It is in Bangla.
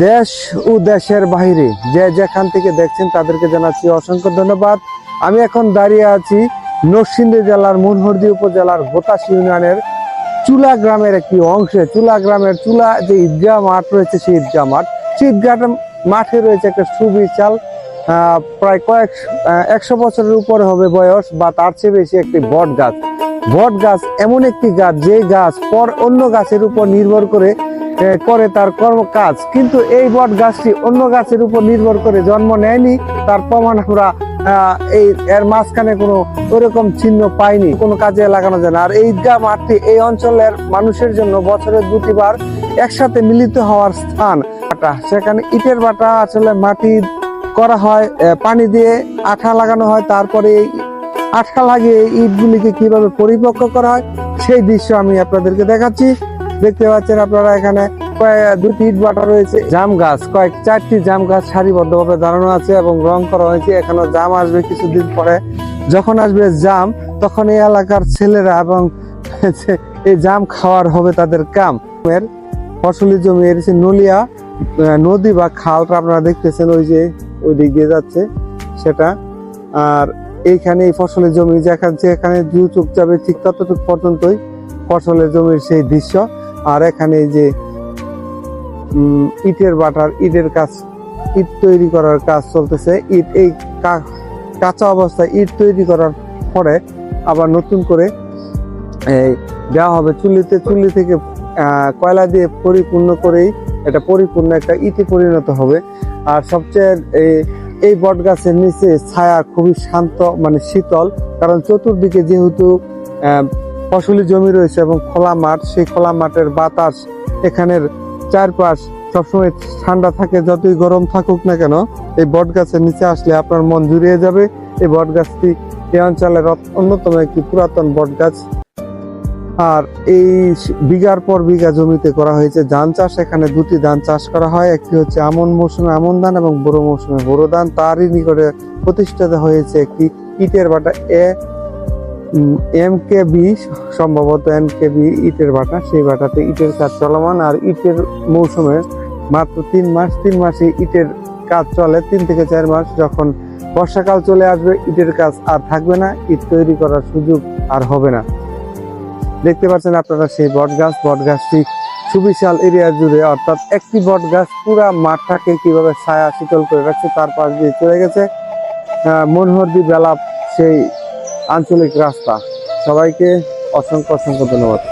দেশ ও দেশের বাইরে যে যেখান থেকে দেখছেন তাদেরকে জানাচ্ছি অসংখ্য ধন্যবাদ। আমি এখন দাঁড়িয়ে আছি নরসিংদী জেলার মুনহরদি উপজেলার গোতাস ইউনিয়নের চুলা গ্রামের একটি অংশে। চুলা গ্রামের চুলা যে ঈদগাহ মাঠ রয়েছে, সেই ঈদগাহ মাঠ। সেই ঈদগাহ মাঠে রয়েছে একটা সুবিশাল প্রায় কয়েক একশো বছরের উপরে হবে বয়স বা তার চেয়ে বেশি একটি বট গাছ বট গাছ এমন একটি গাছ যে গাছ পর অন্য গাছের উপর নির্ভর করে করে তার কর্ম কাজ কিন্তু এই বট গাছটি অন্য গাছের উপর নির্ভর করে জন্ম নেয়নি। তার প্রমাণ আমরা এই, এর মাঝখানে কোনো ওরকম চিহ্ন পাইনি। কোনো কাজে লাগানো যায় না। আর এই মাঠটি এই অঞ্চলের মানুষের জন্য বছরে দুটিবার একসাথে মিলিত হওয়ার স্থান। সেখানে ইটের বাটা আসলে মাটি করা হয় পানি দিয়ে আঠা লাগানো হয়। তারপরে আঠা লাগিয়ে ইটগুলিকে কীভাবে পরিপক্ক করা হয়, সেই দৃশ্য আমি আপনাদেরকে দেখাচ্ছি। দেখতে পাচ্ছেন আপনারা এখানে দুটি ইট বাটা রয়েছে। জাম গাছ, কয়েক, চারটি জাম গাছ সারিবদ্ধভাবে দাঁড়ানো আছে এবং রং করা হয়েছে। এখানে জাম আসবে কিছুদিন পরে। যখন আসবে জাম, তখন এই এলাকার ছেলেরা এবং এই জাম খাওয়ার হবে তাদের কাম। এর ফসলি জমি যে নলিয়া নদী বা খালটা আপনারা দেখতেছেন, ওই যে ওই দিক দিয়ে যাচ্ছে সেটা। আর এইখানে এই ফসলের জমি যেখানে যেখানে দু চোখ যাবে ঠিক ততটুক পর্যন্তই ফসলের জমির সেই দৃশ্য। আর এখানে যে ইটের বাটার, ইটের কাজ, ইট তৈরি করার কাজ চলতেছে। ইট, এই কাঁচা অবস্থায় ইট তৈরি করার পরে আবার নতুন করে দেওয়া হবে চুল্লিতে, চুল্লি থেকে কয়লা দিয়ে পরিপূর্ণ করেই এটা পরিপূর্ণ একটা ইটে পরিণত হবে। আর সবচেয়ে এই বট গাছের নিচে ছায়া খুবই শান্ত মানে শীতল, কারণ চতুর্দিকে যেহেতু ফসলি জমি রয়েছে এবং খোলা মাঠ, সেই খোলা মাঠের বাতাস এখানের চারপাশ সবসময় ঠান্ডা থাকে, যতই গরম থাকুক না কেন, এই বট গাছের নিচে আসলে আপনার মন জুড়িয়ে যাবে। এই বট গাছটি এই অঞ্চলের অন্যতম একটি পুরাতন বট গাছ আর এই বিঘার পর বিঘা জমিতে করা হয়েছে ধান চাষ। এখানে দুটি ধান চাষ করা হয়, একটি হচ্ছে আমন মৌসুমে আমন ধান এবং বড় মৌসুমে বড় ধান। তারই নিকটে প্রতিষ্ঠিত হয়েছে একটি ইটের বাটা এ এম কে বি সম্ভবত এম কে বি ইটের বাটা সেই বাটাতে ইটের কাজ চলমান, আর ইটের মৌসুমে মাত্র তিন মাস, তিন মাসে ইটের কাজ চলে, তিন থেকে চার মাস যখন বর্ষাকাল চলে আসবে, ইটের কাজ আর থাকবে না, ইট তৈরি করার সুযোগ আর হবে না। দেখতে পাচ্ছেন আপনারা সেই বট গাছ বট গাছটি সুবিশাল এরিয়া জুড়ে, অর্থাৎ একটি বট গাছ পুরা মাঠটাকে কীভাবে ছায়া শীতল করে রাখছে, তার পাশ দিয়ে চলে গেছে। মনোহরদি বেলা সেই আঞ্চলিক রাস্তা। সবাইকে অসংখ্য অসংখ্য ধন্যবাদ।